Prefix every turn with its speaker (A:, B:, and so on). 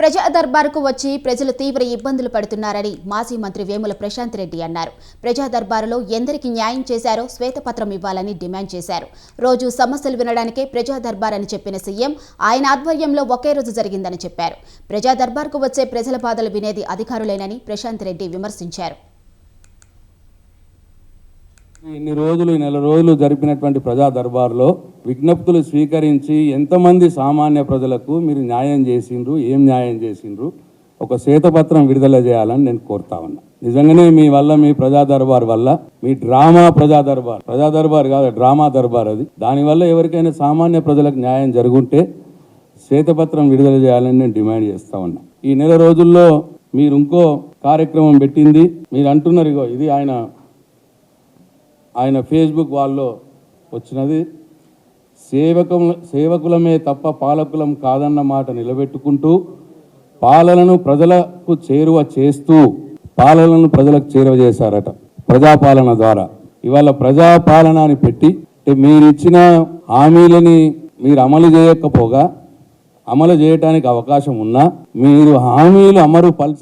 A: ప్రజా దర్బారుకు వచ్చి ప్రజలు తీవ్ర ఇబ్బందులు పడుతున్నారని మాజీ మంత్రి వేముల ప్రశాంత్ రెడ్డి అన్నారు. ప్రజా దర్బారులో ఎందరికి న్యాయం చేశారో శ్వేతపత్రం ఇవ్వాలని డిమాండ్ చేశారు. రోజు సమస్యలు వినడానికే ప్రజా దర్బార్ అని చెప్పిన సీఎం ఆయన ఆధ్వర్యంలో ఒకే రోజు జరిగిందని చెప్పారు. ప్రజా దర్బార్కు వచ్చే ప్రజల బాధలు వినేది అధికారులేనని ప్రశాంత్ రెడ్డి విమర్శించారు.
B: ఇన్ని రోజులు ఈ నెల రోజులు జరిపినటువంటి ప్రజా దర్బార్లో విజ్ఞప్తులు స్వీకరించి ఎంతమంది సామాన్య ప్రజలకు మీరు న్యాయం చేసిండ్రు ఏం న్యాయం చేసిండ్రు ఒక శ్వేతపత్రం విడుదల చేయాలని నేను కోరుతా ఉన్నా. నిజంగానే మీ వల్ల మీ ప్రజా దర్బార్ వల్ల మీ డ్రామా ప్రజా దర్బార్ ప్రజా దర్బార్ కాదు డ్రామా దర్బార్ అది. దానివల్ల ఎవరికైనా సామాన్య ప్రజలకు న్యాయం జరుగుంటే శ్వేతపత్రం విడుదల చేయాలని నేను డిమాండ్ చేస్తా ఉన్నా. ఈ నెల రోజుల్లో మీరు ఇంకో కార్యక్రమం పెట్టింది మీరు అంటున్నారు ఇగో ఇది ఆయన ఆయన ఫేస్బుక్ వాళ్ళలో వచ్చినది సేవకం సేవకులమే తప్ప పాలకులం కాదన్న మాట నిలబెట్టుకుంటూ పాలనను ప్రజలకు చేరువ చేస్తూ పాలనను ప్రజలకు చేరువ చేశారట ప్రజాపాలన ద్వారా. ఇవాళ ప్రజాపాలన అని పెట్టి మీరు ఇచ్చిన హామీలని మీరు అమలు చేయకపోగా అమలు చేయడానికి అవకాశం ఉన్నా మీరు హామీలు అమరు పల్చ